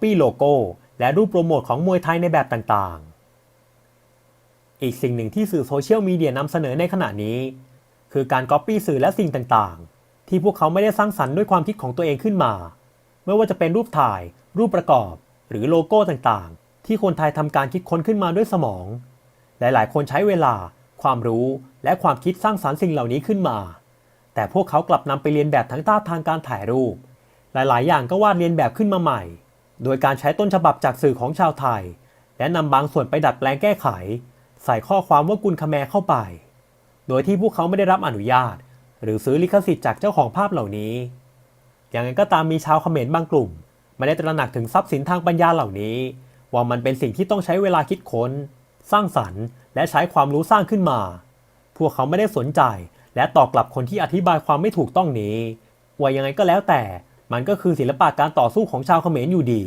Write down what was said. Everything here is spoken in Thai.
ปี้โลโก้ และรูปโปรโมทของมวยไทยในแบบต่างๆ อีกสิ่งหนึ่งที่สื่อโซเชียลมีเดียนำเสนอในขณะนี้ คือการก๊อปปี้สื่อและสิ่งต่างๆ ที่พวกเขาไม่ได้สร้างสรรค์ด้วยความคิดของตัวเองขึ้นมา ไม่ว่าจะเป็นรูปถ่าย รูปประกอบ หรือโลโก้ต่างๆ ที่คนไทยทำการคิดค้นขึ้นมาด้วยสมอง หลายๆ คนใช้เวลา ความรู้ และความคิดสร้างสรรค์สิ่งเหล่านี้ขึ้นมา แต่พวกเขากลับนำไปเรียนแบบทั้งท่าทางการถ่ายรูปหลาย ๆ อย่างก็วาดเรียนแบบขึ้นมาใหม่ โดยการใช้ต้นฉบับจากสื่อของชาวไทย และนำบางส่วนไปดัดแปลงแก้ไข ใส่ข้อความว่ากุลคแมเข้าไป โดยที่พวกเขาไม่ได้รับอนุญาต หรือซื้อลิขสิทธิ์จากเจ้าของภาพเหล่านี้ อย่างไรก็ตามมีชาวเขมรบางกลุ่ม ไม่ได้ตระหนักถึงทรัพย์สินทางปัญญาเหล่านี้ ว่ามันเป็นสิ่งที่ต้องใช้เวลาคิดค้น สร้างสรรค์ และใช้ความรู้สร้างขึ้นมา พวกเขาไม่ได้สนใจ และตอบกลับคนที่อธิบายความไม่ถูกต้องนี้ว่ายังไงก็แล้วแต่ มันก็คือศิลปะการต่อสู้ของชาวเขมรอยู่ดี